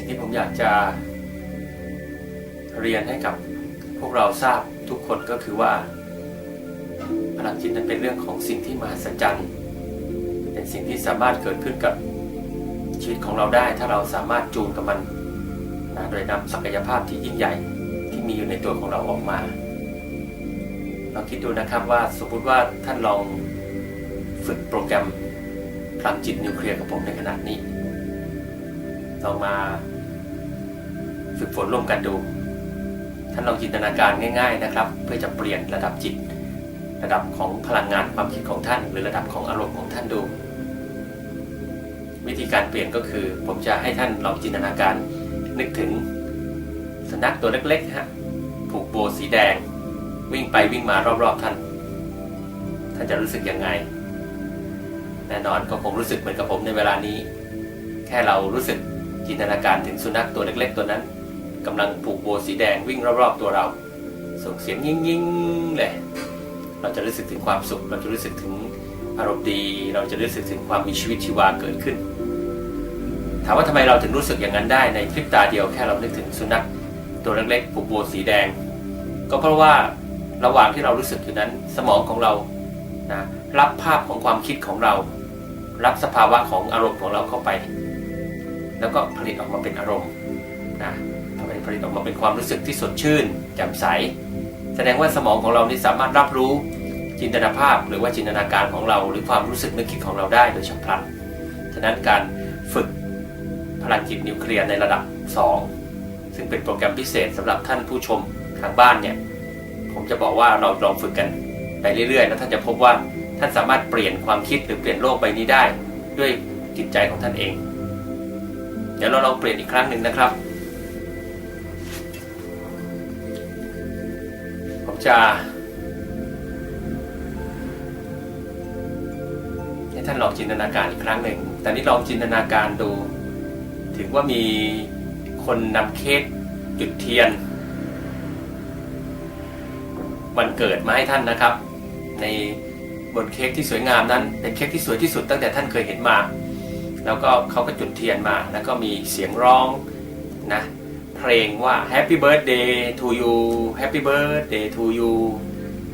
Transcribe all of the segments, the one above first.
สิ่งที่ผมอยากจะเรียนให้กับพวกเราทราบทุกคนก็คือว่าพลังจิตนั้นเป็นเรื่องของสิ่งที่มหัศจรรย์ เป็นสิ่งที่สามารถเกิดขึ้นกับชีวิตของเราได้ ถ้าเราสามารถจูนกับมันนะโดยนำศักยภาพที่ยิ่งใหญ่ที่มีอยู่ในตัวของเราออกมา เราคิดดูนะครับว่าสมมติว่าท่านลองฝึกโปรแกรมพลังจิตนิวเคลียร์กับผมในขณะนี้ ลองมาฝึกฝนร่วมกันดู ท่านลองจินตนาการง่าย ๆนะครับ เพื่อจะเปลี่ยนระดับจิต ระดับของพลังงานความคิดของท่าน หรือระดับของอารมณ์ของท่านดู วิธีการเปลี่ยนก็คือ ผมจะให้ท่านลองจินตนาการนึกถึงสุนัขตัวเล็กๆฮะผูกโบสีแดง วิ่งไปวิ่งมารอบๆท่าน ท่านจะรู้สึกยังไง แน่นอนก็คงรู้สึกเหมือนกับผมในเวลานี้ แค่เรารู้สึก จินตนาการถึงสุนัขตัวเล็ก ๆ ตัวนั้นกำลังผูกโบสีแดงวิ่งรอบๆตัวเรา ส่งเสียงยิ่งๆเลยเราจะรู้สึกถึงความสุข เราจะรู้สึกถึงอารมณ์ดี เราจะรู้สึกถึงความมีชีวิตชีวาเกิดขึ้น ถามว่าทำไมเราถึงรู้สึกอย่างนั้นได้ในพริบตาเดียวแค่เรานึกถึงสุนัขตัวเล็กๆผูกโบสีแดง ก็เพราะว่าระหว่างที่เรารู้สึกอยู่นั้นสมองของเรานะรับภาพของความคิดของเรา รับสภาวะของอารมณ์ของเราเข้าไป แล้วก็ผลิตออกมาเป็นอารมณ์นะผลิตออกมาเป็นความรู้สึกที่สดชื่นแจ่มใส แสดงว่าสมองของเรานี่สามารถรับรู้จินตนาภาพ หรือว่าจินตนาการของเรา หรือความรู้สึกนึกคิดของเราได้โดยฉับพลัน ฉะนั้นการฝึกพลังจิตนิวเคลียร์ในระดับ 2 ซึ่งเป็นโปรแกรมพิเศษสำหรับท่านผู้ชมทางบ้านเนี่ย ผมจะบอกว่าเราลองฝึกกันไปเรื่อยๆ แล้วท่านจะพบว่าท่านสามารถเปลี่ยนความคิดหรือเปลี่ยนโลกใบนี้ได้ ด้วยจิตใจของท่านเอง เดี๋ยวเราลองเปลี่ยนอีกครั้งหนึ่งนะครับ ผมจะให้ท่านลองจินตนาการอีกครั้งหนึ่งแต่นี้ลองจินตนาการดู ถึงว่ามีคนนำเค้กจุดเทียน วันเกิดมาให้ท่านนะครับ ในบนเค้กที่สวยงามนั้น เป็นเค้กที่สวยที่สุดตั้งแต่ท่านเคยเห็นมา แล้วก็เขาก็จุดเทียนมา แล้วก็มีเสียงร้องนะเพลงว่า Happy Birthday to you Happy Birthday to you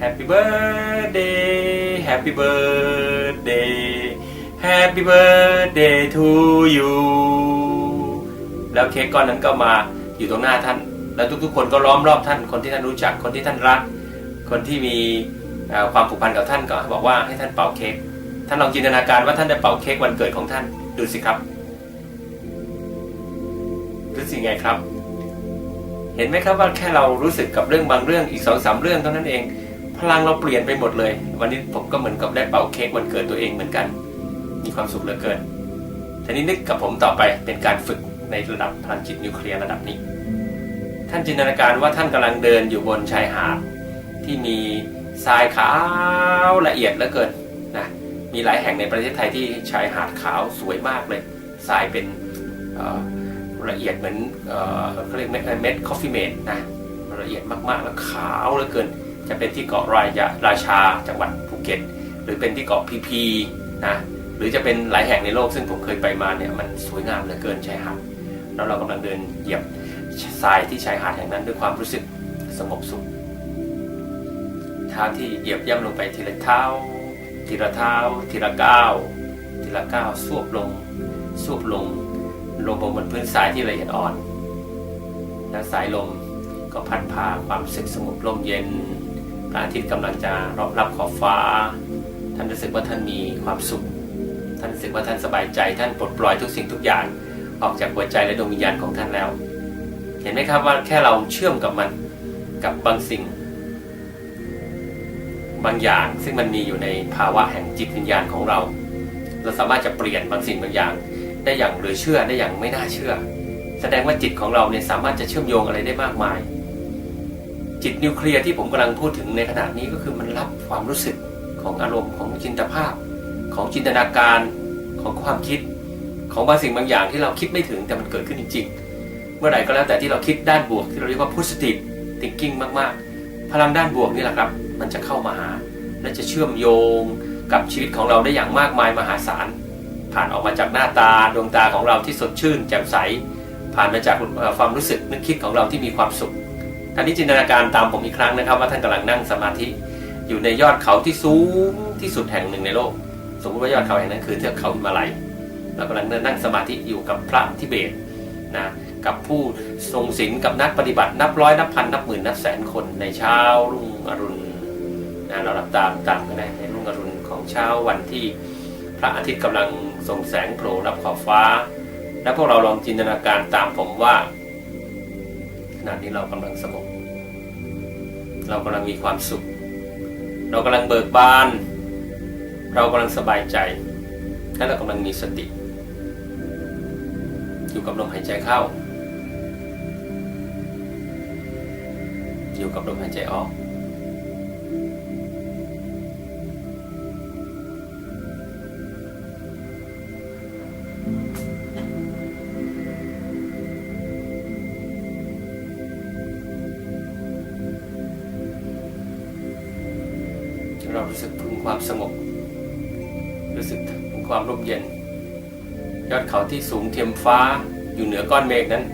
Happy Birthday Happy Birthday Happy Birthday to you แล้วเค้กก้อนนั้นก็มาอยู่ตรงหน้าท่าน แล้วทุกๆ คนก็ล้อมรอบท่าน คนที่ท่านรู้จัก คนที่ท่านรัก คนที่มีความผูกพันกับท่านก็บอกว่าให้ท่านเป่าเค้ก ท่านลองจินตนาการว่าท่านได้เป่าเค้กวันเกิดของท่าน ดูสิครับ รู้สึกไงครับ เห็นไหมครับว่าแค่เรารู้สึกกับเรื่องบางเรื่องอีกสองสามเรื่องเท่านั้นเอง พลังเราเปลี่ยนไปหมดเลย วันนี้ผมก็เหมือนกับได้เป่าเค้กวันเกิดตัวเองเหมือนกัน มีความสุขเหลือเกินทีนี้นึกกับผมต่อไปเป็นการฝึกในระดับพลังจิตนิวเคลียร์ระดับนี้ ท่านจินตนาการว่าท่านกำลังเดินอยู่บนชายหาดที่มีทรายขาวละเอียดเหลือเกิน มีหลายแห่งในประเทศไทยที่ชายหาดขาวสวยมากเลยทรายเป็นละเอียดเหมือนเขาเรียกเม็ดคอฟฟี่เมดนะละเอียดมากๆแล้วขาวเหลือเกิน จะเป็นที่เกาะรายะราชาจังหวัดภูเก็ต หรือเป็นที่เกาะพีพีนะหรือจะเป็นหลายแห่งในโลกซึ่งผมเคยไปมาเนี่ยมันสวยงามเหลือเกินชายหาดแล้วเรากำลังเดินเหยียบทรายที่ชายหาดแห่งนั้นด้วยความรู้สึกสงบสุขเท้าที่เหยียบย่ำลงไปทีละเท้า ทีละเท้า ทีละก้าวทีละก้าวสวบลงสวบลง ลงบนพื้นทรายที่ละเอียดอ่อน และสายลมก็พัดพาความสึกสงบลมเย็นพระอาทิตย์กำลังจะรอบรับขอบฟ้า ท่านรู้สึกว่าท่านมีความสุข ท่านรู้สึกว่าท่านสบายใจ ท่านปลดปล่อยทุกสิ่งทุกอย่างออกจากหัวใจและดวงวิญญาณของท่านแล้ว เห็นไหมครับว่าแค่เราเชื่อมกับมันกับบางสิ่ง บางอย่าง ซึ่งมันมีอยู่ในภาวะแห่งจิตวิญญาณของเรา เราสามารถจะเปลี่ยนบางสิ่งบางอย่าง ได้อย่างเหลือเชื่อได้อย่างไม่น่าเชื่อ แสดงว่าจิตของเราเนี่ยสามารถจะเชื่อมโยงอะไรได้มากมาย จิตนิวเคลียร์ที่ผมกำลังพูดถึงในขณะนี้ก็คือมันรับความรู้สึกของอารมณ์ของจินตภาพ ของจินตนาการของความคิด ของบางสิ่งบางอย่างที่เราคิดไม่ถึงแต่มันเกิดขึ้นจริง ๆ เมื่อไหร่ก็แล้วแต่ที่เราคิดด้านบวกที่เราเรียกว่า positive thinking มากๆ พลังด้านบวกนี่แหละครับ มันจะเข้ามาหา และจะเชื่อมโยงกับชีวิตของเราได้อย่างมากมายมหาศาล ผ่านออกมาจากหน้าตาดวงตาของเราที่สดชื่นแจ่มใส ผ่านมาจากความรู้สึกนึกคิดของเราที่มีความสุขท่านนี้จินตนาการตามผมอีกครั้งนะครับ ว่าท่านกำลังนั่งสมาธิ อยู่ในยอดเขาที่สูงที่สุดแห่งหนึ่งในโลก สมมติว่ายอดเขาแห่งนั้นคือเทือกเขาหิมาลัยเรากำลังนั่งสมาธิอยู่กับพระทิเบตนะกับผู้ทรงศีลกับนักปฏิบัตินับร้อยนับพันนับหมื่นนับแสนคนในเช้ารุ่งอรุณ นะเราหลับตาตามกันได้ในรุ่งอรุณของเช้าวันที่พระอาทิตย์กำลังส่งแสงโผล่รับขอบฟ้า และพวกเราลองจินตนาการตามผมว่าขณะนี้เรากำลังสงบเรากำลังมีความสุข เรากำลังเบิกบาน เรากำลังสบายใจและเรากำลังมีสติ อยู่กับลมหายใจเข้า อยู่กับลมหายใจออก ยอดเขาที่สูงเทียมฟ้าอยู่เหนือก้อนเมฆนั้น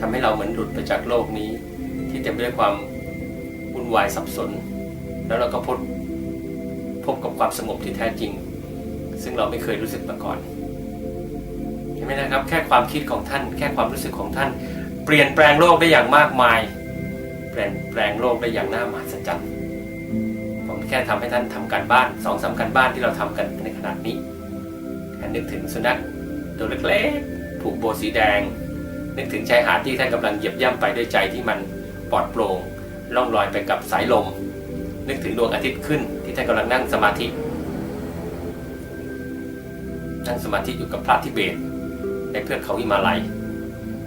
ทำให้เราเหมือนหลุดไปจากโลกนี้ ที่เต็มไปด้วยความวุ่นวายสับสน แล้วเราก็พบพบกับความสงบที่แท้จริง ซึ่งเราไม่เคยรู้สึกมาก่อนเห็นไหมนะครับ แค่ความคิดของท่าน แค่ความรู้สึกของท่าน เปลี่ยนแปลงโลกได้อย่างมากมาย เปลี่ยนแปลงโลกได้อย่างน่ามหัศจรรย์ผมแค่ทำให้ท่านทำการบ้านสองสามการบ้านที่เราทำกันในขณะนี้แค่นึกถึงสุนัข ตัวเล็กๆ ผูกโบสีแดง นึกถึงชายหาดที่ท่านกำลังเหยียบย่ำไปด้วยใจที่มันปลอดโปร่งล่องลอยไปกับสายลม นึกถึงดวงอาทิตย์ขึ้นที่ท่านกำลังนั่งสมาธินั่งสมาธิอยู่กับพระทิเบต ในเพื่อกเขาหิมาลัย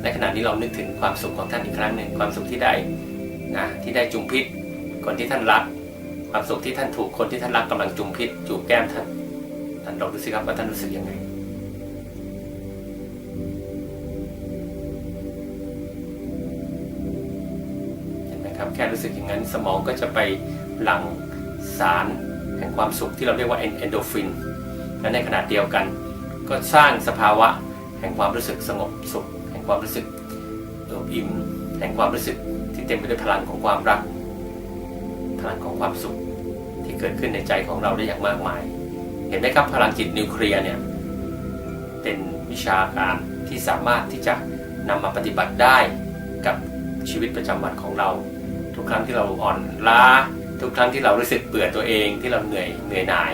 ในขณะนี้เรานึกถึงความสุขของท่านอีกครั้งหนึ่งความสุขที่ได้นะที่ได้จุมพิษคนที่ท่านรัก ความสุขที่ท่านถูกคนที่ท่านรักกำลังจุมพิษจูบแก้มท่านท่านลองดูสิครับว่าท่านรู้สึกยังไง แค่รู้สึกอย่างนั้นสมองก็จะไปหลั่งสารแห่งความสุขที่เราเรียกว่าเอนโดฟิน และในขณะเดียวกัน ก็สร้างสภาวะแห่งความรู้สึกสงบสุข แห่งความรู้สึกเอิบอิ่ม แห่งความรู้สึกที่เต็มไปด้วยพลังของความรัก พลังของความสุขที่เกิดขึ้นในใจของเราได้อย่างมากมาย เห็นไหมครับพลังจิตนิวเคลียร์เนี่ยเป็นวิชาการที่สามารถที่จะนำมาปฏิบัติได้กับชีวิตประจำวันของเรา กครั้งที่เราอ่อนล้า ทุกครั้งที่เรารู้สึกเบื่อตัวเองที่เราเหนื่อยเหนื่อยหน่าย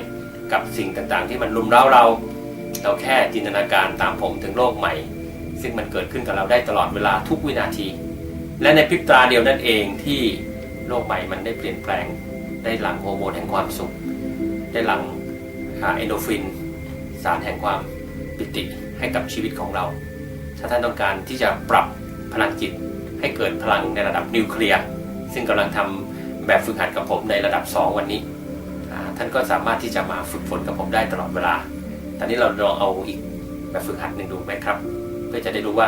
กับสิ่งต่างๆ ที่มันลุมเร้าเรา เราแค่จินตนาการตามผมถึงโลกใหม่ ซึ่งมันเกิดขึ้นกับเราได้ตลอดเวลาทุกวินาที และในพริบตาเดียวนั่นเองที่โลกใหม่มันได้เปลี่ยนแปลงได้หลั่งฮอร์โมนแห่งความสุข ได้หลั่งเอนโดฟิน สารแห่งความปิติให้กับชีวิตของเรา ถ้าท่านต้องการที่จะปรับพลังจิตให้เกิดพลังในระดับนิวเคลียร์ ซึ่งกำลังทำแบบฝึกหัดกับผมในระดับ 2 วันนี้ท่านก็สามารถที่จะมาฝึกฝนกับผมได้ตลอดเวลา ตอนนี้เราลองเอาอีกแบบฝึกหัดหนึ่งดูไหมครับ เพื่อจะได้รู้ว่า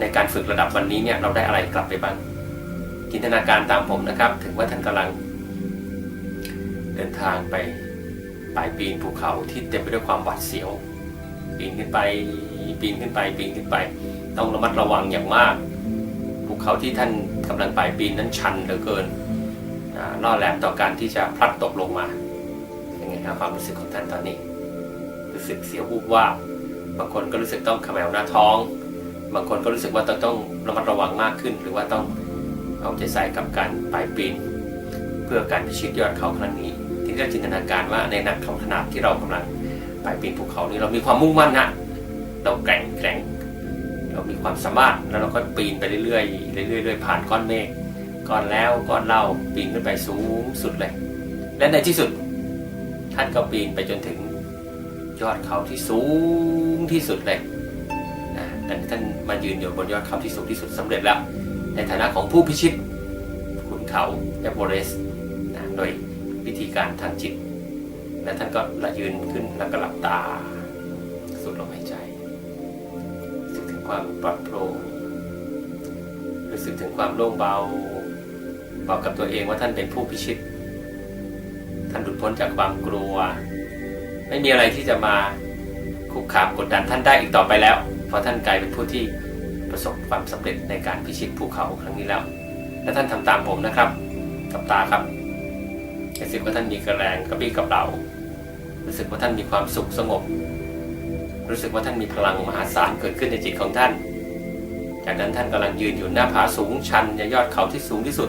ในการฝึกระดับวันนี้เนี่ยเราได้อะไรกลับไปบ้าง จินตนาการตามผมนะครับ ถึงว่าท่านกำลัง เดินทางไปปลายปีนภูเขาที่เต็มไปด้วยความหวาดเสียว ปีนขึ้นไป ปีนขึ้นไป ปีนขึ้นไป ต้องระมัดระวังอย่างมาก ภูเขาที่ท่าน กำลังไปปีนนั้นชันเหลือเกินอ่าล่อแหลมต่อการที่จะพลัดตกลงมาเป็นไงครับความรู้สึกของท่านตอนนี้ รู้สึกเสียววูบว่าบางคนก็รู้สึกต้องขมวหน้าท้อง บางคนก็รู้สึกว่าต้องต้องระมัดระวังมากขึ้น หรือว่าต้องเอาใจใส่กับการปลายปีน เพื่อการพิชิตยอดเขาครั้งนี้ ที่เราจินตนาการว่าในนักขนาดที่เรากำลังไปปีนภูเขานี้เรามีความมุ่งมั่นนะเราแกร่งแกร่ง มีความสามารถแล้วเราก็ปีนไปเรื่อยๆเรื่อยๆเรื่อยผ่านก้อนเมฆก้อนแล้วก้อนเล่าปีนขึ้นไปสูงสุดเลย และในที่สุด ท่านก็ปีนไปจนถึงยอดเขาที่สูงที่สุดเลยนะแต่ท่านมายืนอยู่บนยอดเขาที่สูงที่สุดสำเร็จแล้ว ในฐานะของผู้พิชิตขุนเขาเอเวอเรสต์นะโดยวิธีการทางจิต และท่านก็ละยืนขึ้นแล้วก็หลับตาสูดลมหายใจ ความปลอดโปร่งรู้สึกถึงความโล่งเบา บอกกับตัวเองว่าท่านเป็นผู้พิชิต ท่านหลุดพ้นจากความกลัว ไม่มีอะไรที่จะมาคุกคามกดดันท่านได้อีกต่อไปแล้ว เพราะท่านกลายเป็นผู้ที่ประสบความสำเร็จในการพิชิตภูเขาครั้งนี้แล้ว และท่านทำตามผมนะครับกับตาครับรู้สึกว่าท่านมีกระแรงกระปี้กระเป๋ารู้สึกว่าท่านมีความสุขสงบ รู้สึกว่าท่านมีพลังมหาศาลเกิดขึ้นในจิตของท่าน จากนั้นท่านกำลังยืนอยู่หน้าผาสูงชันในยอดเขาที่สูงที่สุด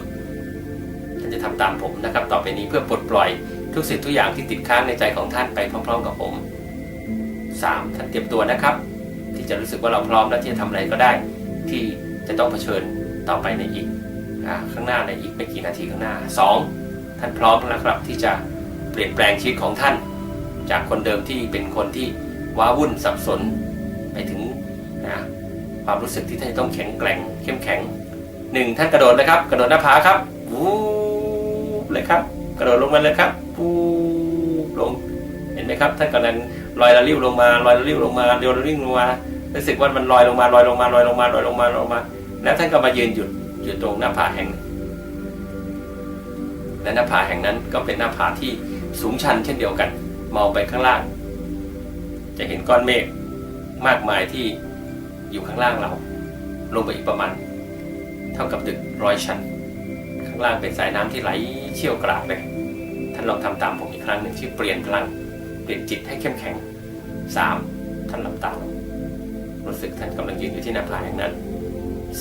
ท่านจะทำตามผมนะครับ ต่อไปนี้เพื่อปลดปล่อยทุกสิ่งทุกอย่างที่ติดค้างในใจของท่านไปพร้อม ๆ กับผม 3. ท่านเตรียมตัวนะครับ ที่จะรู้สึกว่าเราพร้อมแล้วที่จะทำอะไรก็ได้ ที่จะต้องเผชิญต่อไปในอีกอข้างหน้าในอีกไม่กี่นาทีข้างหน้า 2. ท่านพร้อมแล้วครับที่จะเปลี่ยนแปลงชีวิตของท่าน จากคนเดิมที่เป็นคนที่ ว้าวุ่นสับสนไปถึงนะความรู้สึกที่ท่านต้องแข็งแกร่งเข้มแข็งหนึ่งท่านกระโดดเลยครับ กระโดดหน้าผาครับวูบเลยครับ กระโดดลงมาเลยครับวูบลงเห็นไหมครับท่านกำลังลอยละลิ้วลงมาลอยละลิ้วลงมาเดียวละลิ้วลงมารู้สึกว่ามันลอยลงมาลอยลงมาลอยลงมาลอยลงมาลอยลงมา แล้วท่านก็มายืนหยุดอยู่ตรงหน้าผาแห่งและหน้าผาแห่งนั้นก็เป็นหน้าผาที่สูงชันเช่นเดียวกันมองไปข้างล่าง จะเห็นก้อนเมฆมากมายที่อยู่ข้างล่างเรา ลงไปอีกประมาณ เท่ากับตึกร้อยชั้น ข้างล่างเป็นสายน้ำที่ไหลเชี่ยวกรากเลย ท่านลองทำตามผมอีกครั้งหนึ่งชื่อเปลี่ยนพลัง เปลี่ยนจิตให้เข้มแข็งสามท่านหลับตาลงรู้สึกท่านกำลังยืนอยู่ที่หน้าผาแห่งนั้น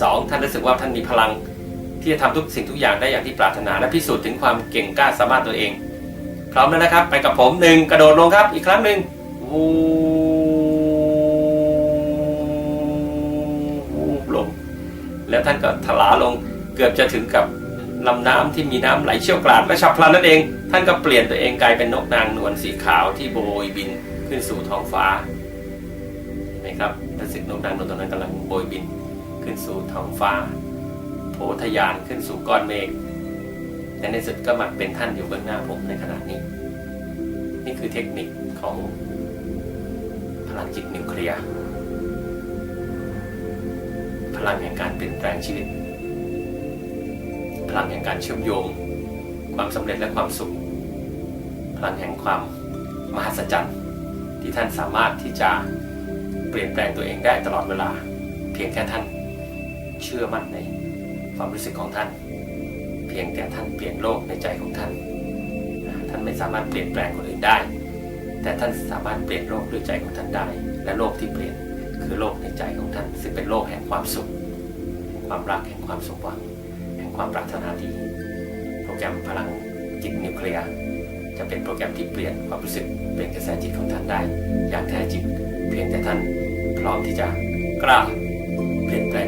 สองท่านรู้สึกว่าท่านมีพลังที่จะทำทุกสิ่งทุกอย่างได้อย่างที่ปรารถนาและพิสูจน์ถึงความเก่งกล้าสามารถตัวเอง พร้อมแล้วนะครับ ไปกับผมหนึ่งกระโดดลงครับอีกครั้งหนึ่ง วูบลง แล้วท่านก็ถลาลงเกือบจะถึงกับลำน้ำที่มีน้ำไหลเชี่ยวกราดและฉับพลันนั่นเอง ท่านก็เปลี่ยนตัวเองกลายเป็นนกนางนวลสีขาวที่โบยบินขึ้นสู่ท้องฟ้าเห็นไหมครับรู้สึกนกนางนวลตัวนั้นกำลังโบยบินขึ้นสู่ท้องฟ้า โผทะยานขึ้นสู่ก้อนเมฆและในสุดก็มาเป็นท่านอยู่เบื้องหน้าผมในขณะนี้ นี่คือเทคนิคของ ลังจิตนิวเคลียร์ พลังแห่งการเปลี่ยนแปลงชีวิต พลังแห่งการเชื่อมโยง ความสำเร็จและความสุข พลังแห่งความมหัศจรรย์ ที่ท่านสามารถที่จะเปลี่ยนแปลงตัวเองได้ตลอดเวลา เพียงแค่ท่านเชื่อมั่นในความรู้สึกของท่าน เพียงแต่ท่านเปลี่ยนโลกในใจของท่าน ท่านไม่สามารถเปลี่ยนแปลงคนอื่นได้ แต่ท่านสามารถเปลี่ยนโลกด้วยใจของท่านได้ และโลกที่เปลี่ยนคือโลกในใจของท่าน ซึ่งเป็นโลกแห่งความสุขแห่งความรักแห่งความสมหวังแห่งความปรารถนาดี โปรแกรมพลังจิตนิวเคลียร์จะเป็นโปรแกรมที่เปลี่ยนความรู้สึกเปลี่ยนกระแสจิตของท่านได้ อย่างแท้จริง เพียงแต่ท่านพร้อมที่จะกล้าเปลี่ยนแปลง